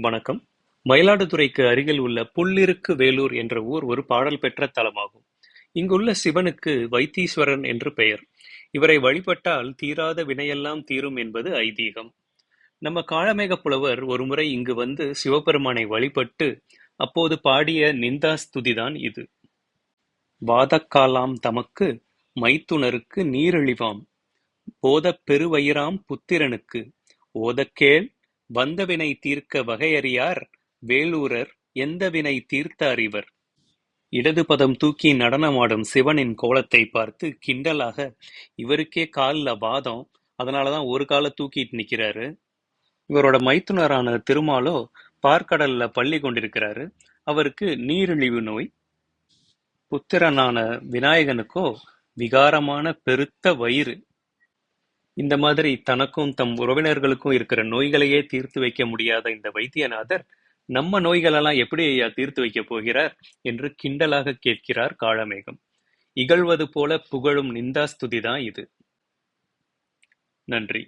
வணக்கம். மயிலாடுதுறைக்கு அருகில் உள்ள புல்லிருக்கு வேலூர் என்ற ஊர் ஒரு பாடல் பெற்ற தலமாகும். இங்குள்ள சிவனுக்கு வைத்தீஸ்வரன் என்று பெயர். இவரை வழிபட்டால் தீராத வினையெல்லாம் தீரும் என்பது ஐதீகம். நம்ம காளமேக புலவர் ஒருமுறை இங்கு வந்து சிவபெருமானை வழிபட்டு அப்போது பாடிய நிந்தா ஸ்துதிதான் இது. வாதக்காலாம் தமக்கு மைத்துனருக்கு நீரிழிவாம். போத பெருவயிராம் புத்திரனுக்கு. ஓதக்கேள் வந்தவினை தீர்க்க வகையறியார் வேலூரர் எந்தவினை தீர்த்த அறிவர் இடது பதம் தூக்கி நடனமாடும் சிவனின் கோலத்தை பார்த்து கிண்டலாக இவருக்கே கால்ல வாதம் அதனாலதான் ஒரு காலை தூக்கிட்டு நிக்கிறாரு. இவரோட மைத்துனரான திருமாலோ பார்க்கடல்ல பள்ளி கொண்டிருக்கிறாரு. அவருக்கு நீரிழிவு நோய். புத்திரனான விநாயகனுக்கோ விகாரமான பெருத்த வயிறு. இந்த மாதிரி தனக்கும் தம் உறவினர்களுக்கும் இருக்கிற நோய்களையே தீர்த்து வைக்க முடியாத இந்த வைத்தியநாதர் நம்ம நோய்களெல்லாம் எப்படி ஐயா தீர்த்து வைக்கப் போகிறார் என்று கிண்டலாக கேட்கிறார் காளமேகம். இகழ்வது போல புகழும் நிந்தாஸ்துதி தான் இது. நன்றி.